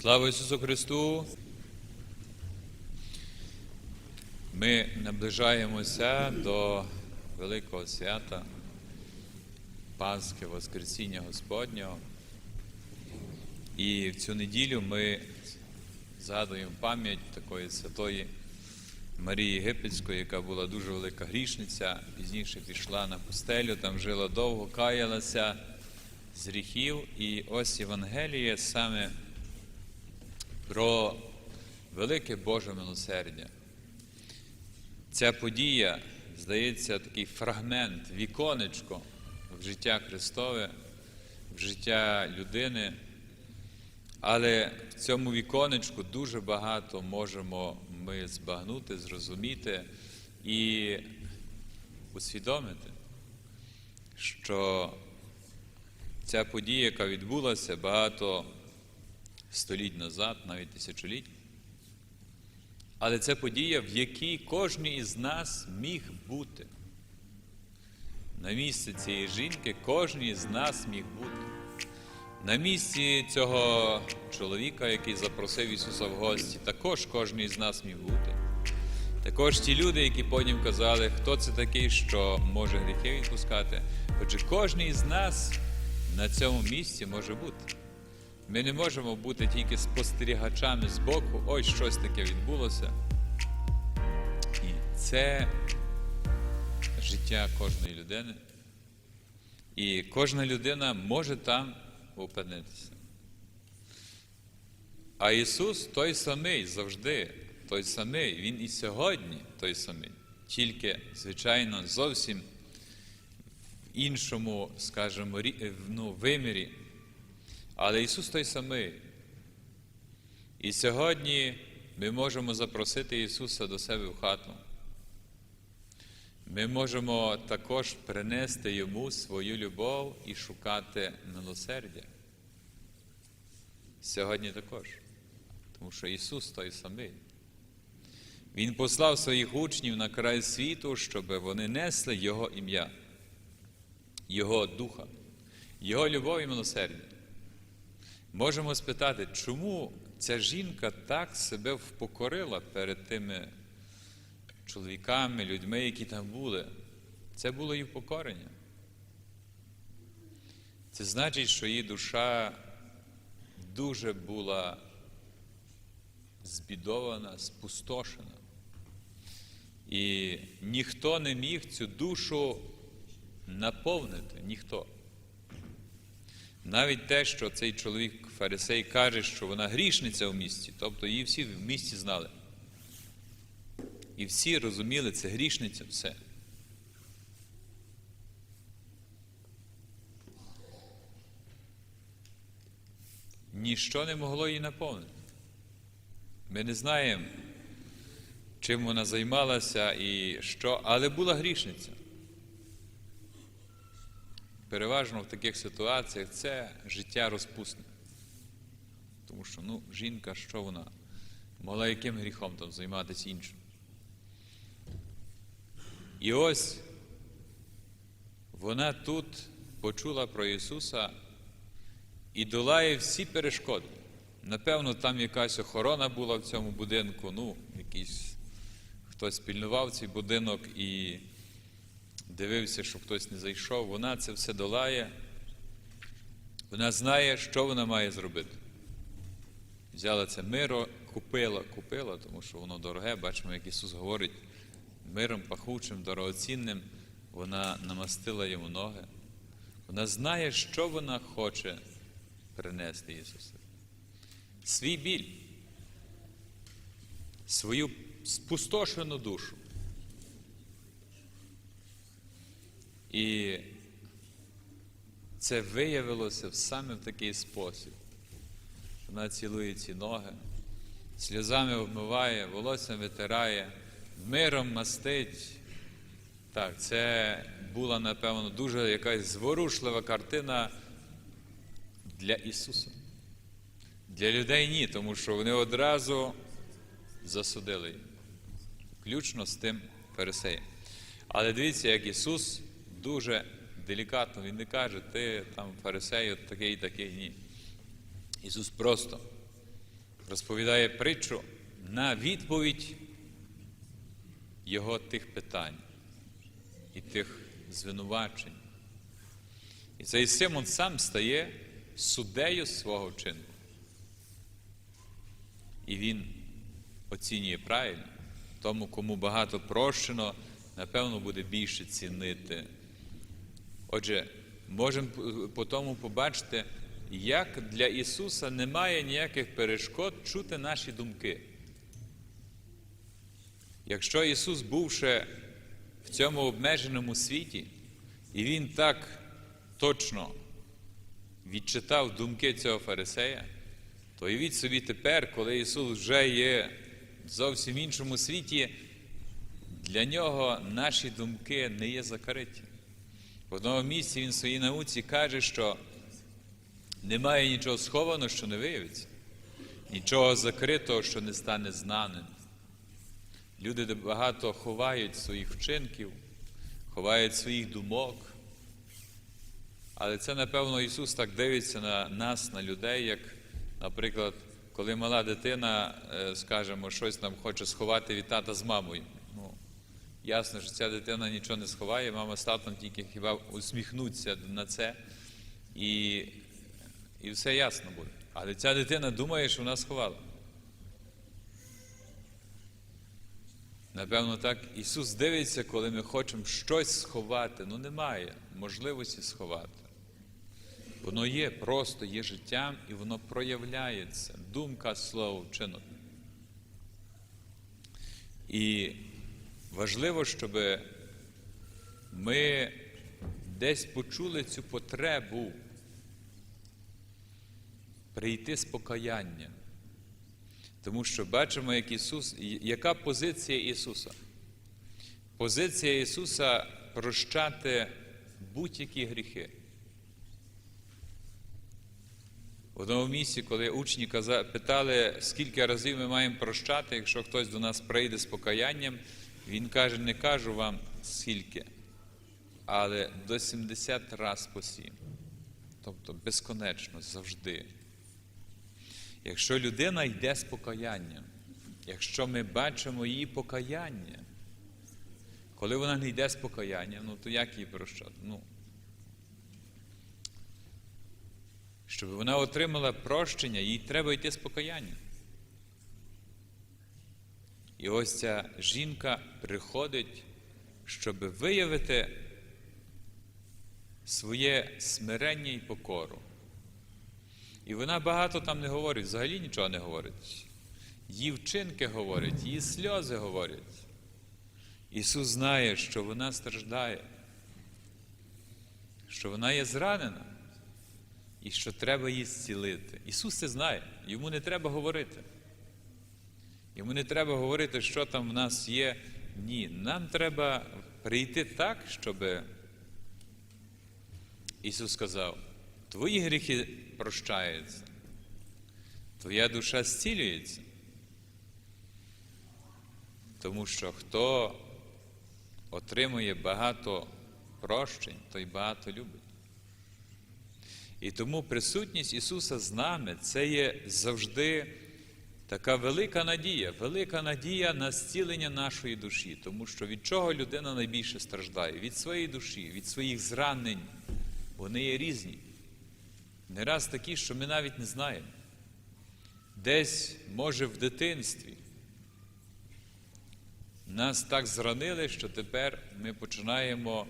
Слава Ісусу Христу! Ми наближаємося до Великого свята Пасхи Воскресіння Господнього. І в цю неділю ми згадуємо пам'ять такої святої Марії Єгипетської, яка була дуже велика грішниця, пізніше пішла на пустелю, там жила довго, каялася з гріхів. І ось Євангеліє саме про велике Боже милосердя. Ця подія, здається, такий фрагмент, віконечко в життя Христове, в життя людини. Але в цьому віконечку дуже багато можемо ми збагнути, зрозуміти і усвідомити, що ця подія, яка відбулася багато століть назад, навіть тисячоліть, але це подія, в якій кожен із нас міг бути. На місці цієї жінки кожен із нас міг бути. На місці цього чоловіка, який запросив Ісуса в гості, також кожен із нас міг бути. Також ті люди, які потім казали, хто це такий, що може гріхи відпускати. Отже, кожен із нас на цьому місці може бути. Ми не можемо бути тільки спостерігачами з боку, ось щось таке відбулося. І це життя кожної людини. І кожна людина може там опинитися. А Ісус той самий завжди, той самий, Він і сьогодні той самий, тільки, звичайно, зовсім в іншому, скажімо, ну, вимірі. Але Ісус той самий. І сьогодні ми можемо запросити Ісуса до себе в хату. Ми можемо також принести Йому свою любов і шукати милосердя. Сьогодні також. Тому що Ісус той самий. Він послав своїх учнів на край світу, щоб вони несли Його ім'я, Його Духа, Його любов і милосердя. Можемо спитати, чому ця жінка так себе впокорила перед тими чоловіками, людьми, які там були? Це було її впокорення. Це значить, що її душа дуже була збідована, спустошена. І ніхто не міг цю душу наповнити, ніхто. Навіть те, що цей чоловік фарисей каже, що вона грішниця в місті, тобто її всі в місті знали. І всі розуміли, це грішниця все. Ніщо не могло її наповнити. Ми не знаємо, чим вона займалася і що, але була грішниця. Переважно в таких ситуаціях це життя розпусне. Тому що ну, жінка, що вона? Могла яким гріхом там займатися іншим. І ось вона тут почула про Ісуса і долає всі перешкоди. Напевно, там якась охорона була в цьому будинку, ну, якийсь хтось пільнував цей будинок і дивився, щоб хтось не зайшов. Вона це все долає. Вона знає, що вона має зробити. Взяла це миро, купила, купила, тому що воно дороге. Бачимо, як Ісус говорить, миром пахучим, дорогоцінним. Вона намастила йому ноги. Вона знає, що вона хоче принести Ісусу. Свій біль, свою спустошену душу. І це виявилося саме в такий спосіб. Вона цілує ці ноги, сльозами обмиває, волоссям витирає, миром мастить. Так, це була, напевно, дуже якась зворушлива картина для Ісуса. Для людей ні, тому що вони одразу засудили включно з тим фарисеєм. Але дивіться, як Ісус дуже делікатно, Він не каже, ти там фарисей, от такий, такий, ні. Ісус просто розповідає притчу на відповідь його тих питань і тих звинувачень. І цей Симон сам стає суддею свого вчинку. І він оцінює правильно, тому, кому багато прощено, напевно, буде більше цінити. Отже, можемо по тому побачити, як для Ісуса немає ніяких перешкод чути наші думки. Якщо Ісус був ще в цьому обмеженому світі, і Він так точно відчитав думки цього фарисея, то уявіть собі тепер, коли Ісус вже є в зовсім іншому світі, для нього наші думки не є закриті. В одному місці він в своїй науці каже, що немає нічого схованого, що не виявиться, нічого закритого, що не стане знаним. Люди багато ховають своїх вчинків, ховають своїх думок. Але це, напевно, Ісус так дивиться на нас, на людей, як, наприклад, коли мала дитина, е, скажімо, щось там хоче сховати від тата з мамою. Ясно, що ця дитина нічого не сховає, мама з татом тільки хіба усміхнуться на це, і, і все ясно буде. Але ця дитина думає, що вона сховала. Напевно, так Ісус дивиться, коли ми хочемо щось сховати. Ну немає можливості сховати. Воно є, просто є життям і воно проявляється. Думка, слово, вчинок. І важливо, щоб ми десь почули цю потребу прийти з покаянням. Тому що бачимо, як Ісус, яка позиція Ісуса? Позиція Ісуса прощати будь-які гріхи. В одному місці, коли учні питали, скільки разів ми маємо прощати, якщо хтось до нас прийде з покаянням, Він каже, не кажу вам скільки, але до 70 раз по сім. Тобто безконечно, завжди. Якщо людина йде з покаянням, якщо ми бачимо її покаяння, коли вона не йде з покаянням, ну то як її прощати? Ну, щоб вона отримала прощення, їй треба йти з покаянням. І ось ця жінка приходить, щоб виявити своє смирення і покору. І вона багато там не говорить, взагалі нічого не говорить. Її вчинки говорять, її сльози говорять. Ісус знає, що вона страждає, що вона є зранена і що треба її зцілити. Ісус це знає, йому не треба говорити. Йому не треба говорити, що там в нас є. Ні, нам треба прийти так, щоб Ісус сказав, твої гріхи прощаються, твоя душа зцілюється. Тому що хто отримує багато прощень, той багато любить. І тому присутність Ісуса з нами це є завжди така велика надія, велика надія на зцілення нашої душі, тому що від чого людина найбільше страждає? Від своєї душі, від своїх зранень. Вони є різні. Не раз такі, що ми навіть не знаємо. Десь, може, в дитинстві нас так зранили, що тепер ми починаємо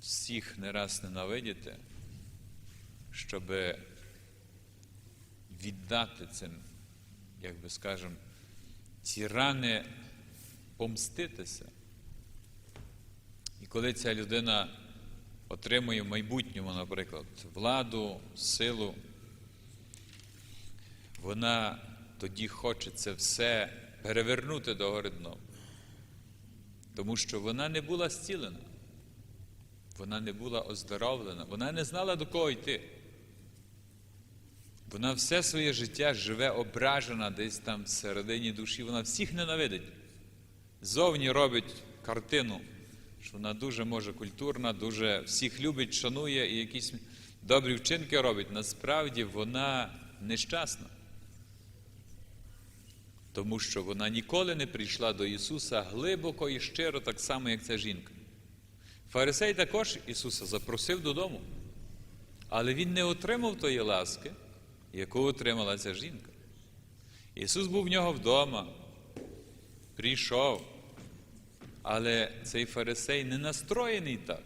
всіх не раз ненавидіти, щоб віддати цим, як би скажемо, ці рани помститися. І коли ця людина отримує в майбутньому, наприклад, владу, силу, вона тоді хоче це все перевернути до дном. Тому що вона не була зцілена, вона не була оздоровлена, вона не знала до кого йти. Вона все своє життя живе ображена десь там всередині душі, вона всіх ненавидить. Зовні робить картину, що вона дуже може культурна, дуже всіх любить, шанує і якісь добрі вчинки робить. Насправді вона нещасна. тому що вона ніколи не прийшла до Ісуса глибоко і щиро, так само, як ця жінка. Фарисей також Ісуса запросив додому, але Він не отримав тої ласки, яку отримала ця жінка. Ісус був в нього вдома, прийшов, але цей фарисей не настроєний так.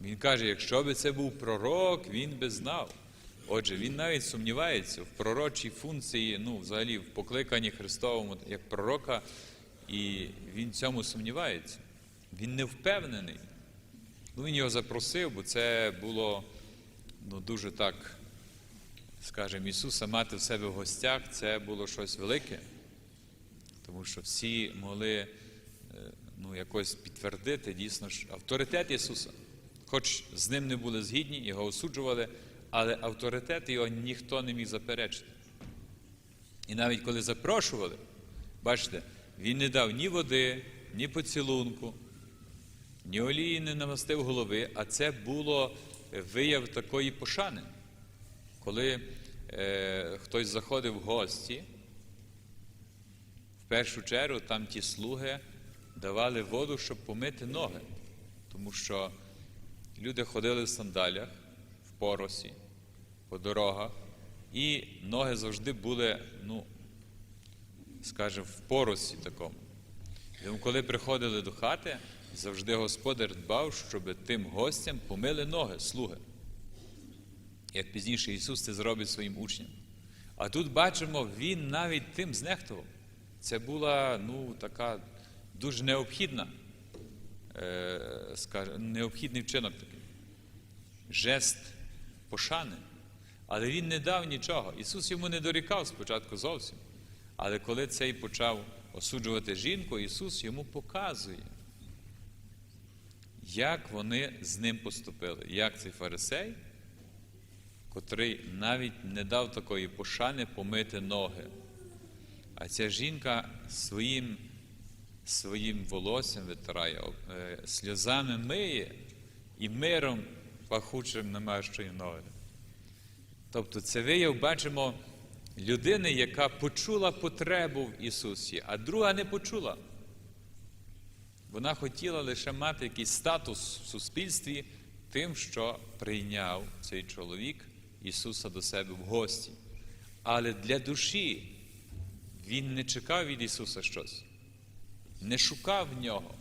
Він каже, якщо би це був пророк, він би знав. Отже, він навіть сумнівається в пророчій функції, ну, взагалі, в покликанні Христовому як пророка, і він цьому сумнівається. Він не впевнений. Ну, він його запросив, бо це було ну, дуже так, скажімо, Ісуса мати в себе в гостях, це було щось велике, тому що всі могли е, ну, якось підтвердити дійсно авторитет Ісуса. Хоч з ним не були згідні, його осуджували, але авторитет його ніхто не міг заперечити. І навіть коли запрошували, бачите, він не дав ні води, ні поцілунку, ні олії не намастив голови, а це було вияв такої пошани. Коли е, хтось заходив в гості, в першу чергу там ті слуги давали воду, щоб помити ноги, тому що люди ходили в сандалях, в поросі, по дорогах, і ноги завжди були, ну, скажімо, в поросі такому. Тому коли приходили до хати, завжди господар дбав, щоб тим гостям помили ноги, слуги. Як пізніше Ісус це зробить своїм учням. А тут бачимо, Він навіть тим знехтував. Це була ну, така дуже необхідна, е, скажімо, необхідний вчинок такий. Жест пошани. Але він не дав нічого. Ісус йому не дорікав спочатку зовсім. Але коли цей почав осуджувати жінку, Ісус йому показує, як вони з ним поступили, як цей фарисей, котрий навіть не дав такої пошани помити ноги. А ця жінка своїм своїм волоссям витирає, е, сльозами миє і миром пахучим намащує ноги. Тобто це вияв, бачимо, людини, яка почула потребу в Ісусі, а друга не почула. Вона хотіла лише мати якийсь статус в суспільстві тим, що прийняв цей чоловік Ісуса до себе в гості. Але для душі він не чекав від Ісуса щось, не шукав нього.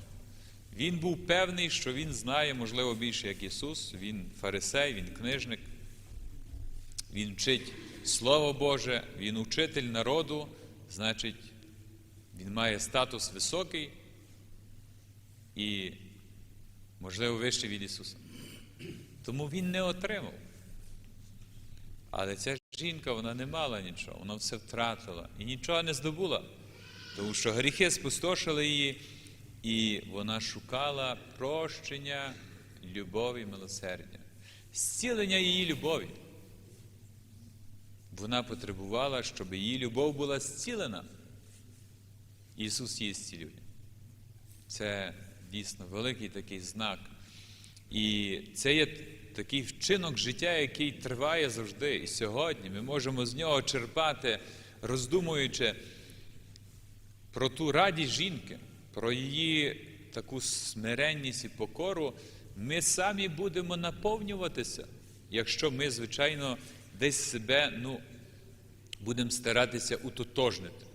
Він був певний, що Він знає, можливо, більше, як Ісус. Він фарисей, Він книжник, Він вчить Слово Боже, Він учитель народу, значить, Він має статус високий і, можливо, вищий від Ісуса. Тому Він не отримав. Але ця жінка вона не мала нічого, вона все втратила і нічого не здобула, тому що гріхи спустошили її, і вона шукала прощення, любові, милосердя, зцілення її любові. Вона потребувала, щоб її любов була зцілена. Ісус її зцілює. Це дійсно великий такий знак. І це є такий вчинок життя, який триває завжди. І сьогодні ми можемо з нього черпати, роздумуючи про ту радість жінки, про її таку смиренність і покору, ми самі будемо наповнюватися, якщо ми, звичайно, десь себе ну, будемо старатися утотожнити.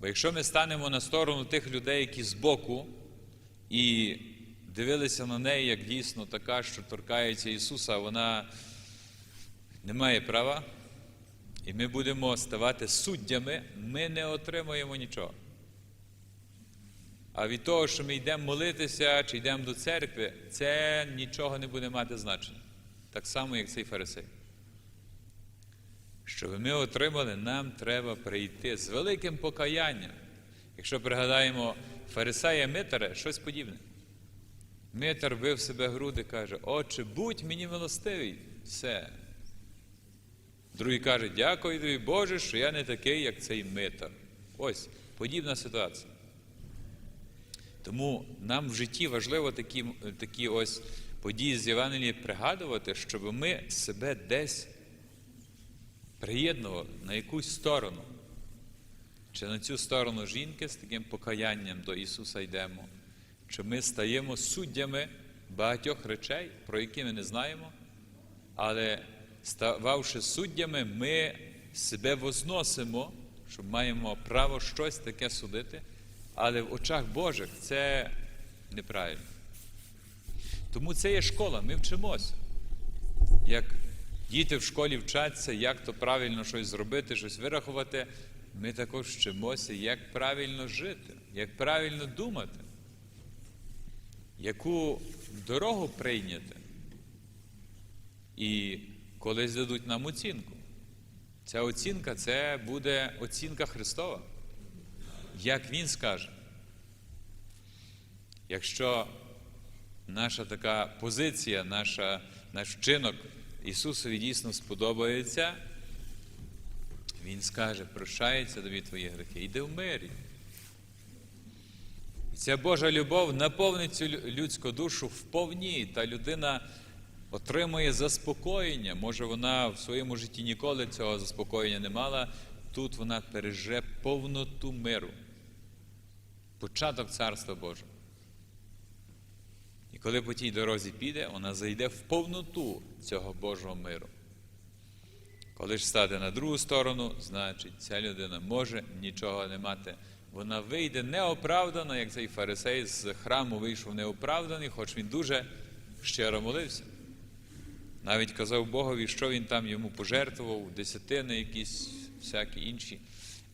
Бо якщо ми станемо на сторону тих людей, які збоку, і дивилися на неї як дійсно така, що торкається Ісуса, вона не має права, і ми будемо ставати суддями, ми не отримаємо нічого. А від того, що ми йдемо молитися чи йдемо до церкви, це нічого не буде мати значення. Так само, як цей фарисей. Щоб ми отримали, нам треба прийти з великим покаянням. Якщо пригадаємо фарисея Митаря, щось подібне. Митар бив себе груди, каже, Отче, будь мені милостивий, все. Другий каже, дякую тобі, Боже, що я не такий, як цей митар. Ось подібна ситуація. Тому нам в житті важливо такі такі ось події з Євангелії пригадувати, щоб ми себе десь приєднували на якусь сторону. Чи на цю сторону жінки з таким покаянням до Ісуса йдемо? Чи ми стаємо суддями багатьох речей, про які ми не знаємо, але стававши суддями, ми себе возносимо, що маємо право щось таке судити, але в очах Божих це неправильно. Тому це є школа, ми вчимося. Як діти в школі вчаться, як то правильно щось зробити, щось вирахувати, ми також вчимося, як правильно жити, як правильно думати, яку дорогу прийняти. І колись дадуть нам оцінку. Ця оцінка це буде оцінка Христова. Як Він скаже. Якщо наша така позиція, наша, наш вчинок Ісусові дійсно сподобається, Він скаже, прощається тобі твої грехи, йди в мирі. І ця Божа любов наповнить цю людську душу вповні, та людина отримує заспокоєння. Може, вона в своєму житті ніколи цього заспокоєння не мала. Тут вона переже повноту миру, початок Царства Божого. І коли по тій дорозі піде, вона зайде в повноту цього Божого миру. Коли ж стати на другу сторону, значить ця людина може нічого не мати. Вона вийде неоправдано, як цей фарисей з храму вийшов неоправданий, хоч він дуже щиро молився. Навіть казав Богові, що він там йому пожертвував, десятини якісь всякі інші.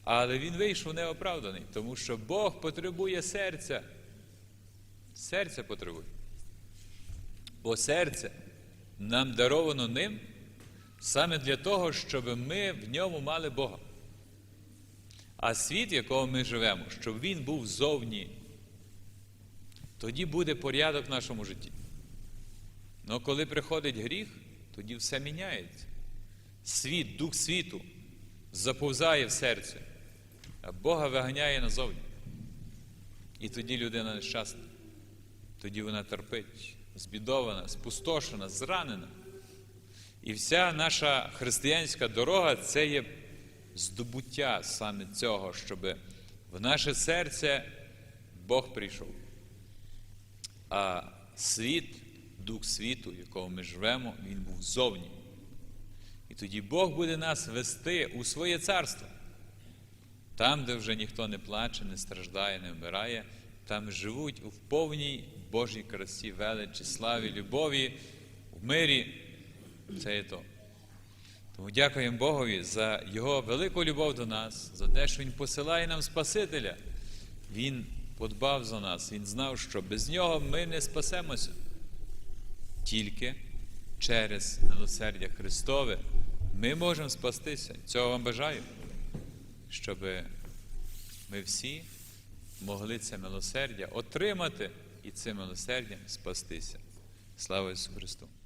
Але він вийшов неоправданий, тому що Бог потребує серця. Серця потребує. Бо серце нам даровано ним саме для того, щоб ми в ньому мали Бога. А світ, в якому ми живемо, щоб він був зовні, тоді буде порядок в нашому житті. Але коли приходить гріх, тоді все міняється. Світ, дух світу заповзає в серце, а Бога виганяє назовні. І тоді людина нещасна. Тоді вона терпить, збідована, спустошена, зранена. І вся наша християнська дорога це є здобуття саме цього, щоб в наше серце Бог прийшов. А світ, дух світу, в якому ми живемо, він був зовні. І тоді Бог буде нас вести у своє царство. Там, де вже ніхто не плаче, не страждає, не вмирає, там живуть у повній Божій красі, величі, славі, любові, в мирі. Це є то. Дякуємо Богові за Його велику любов до нас, за те, що Він посилає нам Спасителя. Він подбав за нас, Він знав, що без нього ми не спасемося. Тільки через милосердя Христове ми можемо спастися. Цього вам бажаю, щоб ми всі могли це милосердя отримати і цим милосердям спастися. Слава Ісусу Христу!